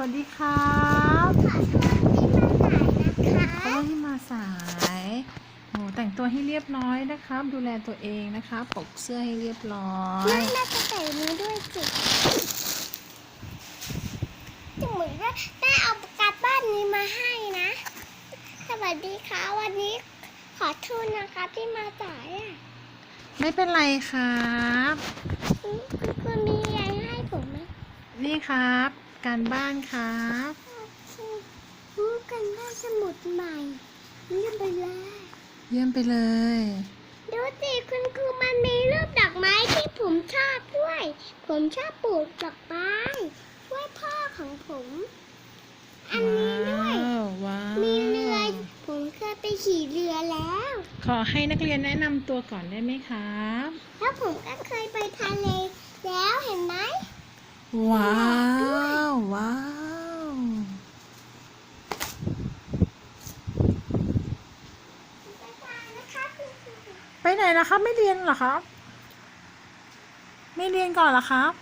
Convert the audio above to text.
วัสดีครับขอโทษที่มาสายนะคะเพราะว่าที่มาสายโอ้แต่งตัวให้เรียบร้อยนะครับ ดูแลตัวเองนะครับปกเสื้อให้เรียบร้อยแม่น่าจะใส่นี้ด้วยจิจะเหมือนว่าแม่เอาการบ้านนี้มาให้นะ สวัสดีค่ะวันนี้ขอโทษนะคะที่มาสายอะไม่เป็นไรครับ คุณคุณมีอะไรให้ผมไหมนี่ครับ การบ้านครับรู้กันว่าสมุดใหม่เยี่ยมไปเลยเยี่ยมไปเลย ดูสิคุณครูมันมีรูปดอกไม้ที่ผมชอบด้วย ผมชอบปลูกดอกไม้ไว้พ่อของผม อันนี้ด้วยว้าวว้าวมีเรือ ผมเคยไปขี่เรือแล้ว ขอให้นักเรียนแนะนำตัวก่อนได้ไหมครับ แล้วผมก็เคยไปทะเลแล้วเห็นไหม ว้าวว้าว ไปทานนะคะคุณครู ไป ไหนล่ะครับ ไม่เรียนเหรอครับ ไม่เรียนก่อนเหรอครับ